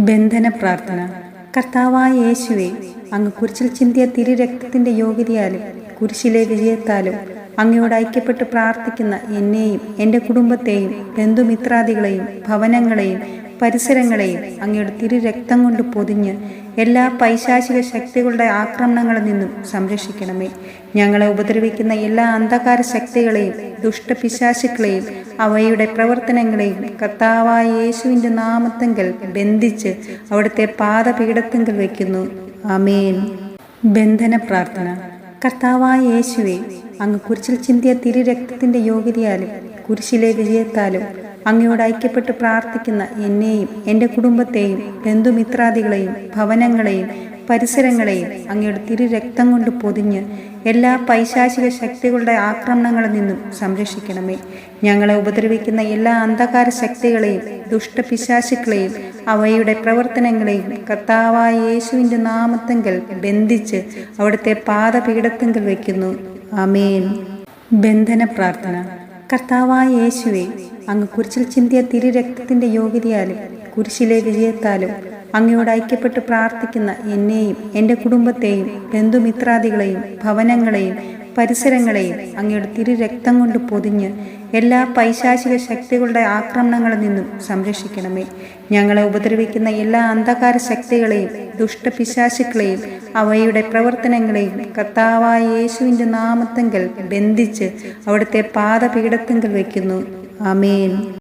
ബന്ധന പ്രാർത്ഥന. കർത്താവായ യേശുവെ അങ്ങ് കുരിശിൽ ചിന്തിയ തിരുരക്തത്തിന്റെ യോഗ്യതയാലും കുരിശിലെ വിജയത്താലും അങ്ങയോട് ഐക്യപ്പെട്ട് പ്രാർത്ഥിക്കുന്ന എന്നെയും എന്റെ കുടുംബത്തെയും ബന്ധുമിത്രാദികളെയും ഭവനങ്ങളെയും പരിസരങ്ങളെയും അങ്ങയുടെ തിരു രക്തം കൊണ്ട് പൊതിഞ്ഞ് എല്ലാ പൈശാചിക ശക്തികളുടെ ആക്രമണങ്ങളിൽ നിന്നും സംരക്ഷിക്കണമേ. ഞങ്ങളെ ഉപദ്രവിക്കുന്ന എല്ലാ അന്ധകാര ശക്തികളെയും ദുഷ്ടപിശാശുക്കളെയും അവയുടെ പ്രവർത്തനങ്ങളെയും കർത്താവായ യേശുവിന്റെ നാമത്തെങ്കിൽ ബന്ധിച്ച് അവിടുത്തെ പാദപീഠത്തെങ്കിൽ വയ്ക്കുന്നു. അമേൻ ബന്ധന പ്രാർത്ഥന. കർത്താവായ യേശുവെ അങ്ങ് കുരിശിൽ ചിന്തിയ തിരു രക്തത്തിന്റെ യോഗ്യതയാലും കുരിശിലെ വിജയത്താലും അങ്ങയോട് ഐക്യപ്പെട്ട് പ്രാർത്ഥിക്കുന്ന എന്നെയും എന്റെ കുടുംബത്തെയും ബന്ധുമിത്രാദികളെയും ഭവനങ്ങളെയും പരിസരങ്ങളെയും അങ്ങയുടെ തിരു രക്തം കൊണ്ട് പൊതിഞ്ഞ് എല്ലാ പൈശാചിക ശക്തികളുടെ ആക്രമണങ്ങളിൽ നിന്നും സംരക്ഷിക്കണമേ. ഞങ്ങളെ ഉപദ്രവിക്കുന്ന എല്ലാ അന്ധകാര ശക്തികളെയും ദുഷ്ടപിശാശുക്കളെയും അവയുടെ പ്രവർത്തനങ്ങളെയും കർത്താവായ യേശുവിന്റെ നാമത്തെങ്കിൽ ബന്ധിച്ച് അവിടുത്തെ പാദപീഠത്തെങ്കിൽ വയ്ക്കുന്നു അമേൻ ബന്ധന പ്രാർത്ഥന. കർത്താവായ യേശുവെ അങ്ങ് കുരിശിൽ ചിന്തിയ തിരുരക്തത്തിന്റെ യോഗ്യതയാലും കുരിശിലെ വിജയത്താലും അങ്ങയോട് ഐക്യപ്പെട്ട് പ്രാർത്ഥിക്കുന്ന എന്നെയും എന്റെ കുടുംബത്തെയും ബന്ധുമിത്രാദികളെയും ഭവനങ്ങളെയും പരിസരങ്ങളെയും അങ്ങയുടെ തിരു രക്തം കൊണ്ട് പൊതിഞ്ഞ് എല്ലാ പൈശാചിക ശക്തികളുടെ ആക്രമണങ്ങളിൽ നിന്നും സംരക്ഷിക്കണമേ. ഞങ്ങളെ ഉപദ്രവിക്കുന്ന എല്ലാ അന്ധകാര ശക്തികളെയും ദുഷ്ടപിശാശുക്കളെയും അവയുടെ പ്രവർത്തനങ്ങളെയും കർത്താവായ യേശുവിന്റെ നാമത്തെങ്കിൽ ബന്ധിച്ച് അവിടുത്തെ പാദപീഠത്തെങ്കിൽ വയ്ക്കുന്നു. ആമേൻ.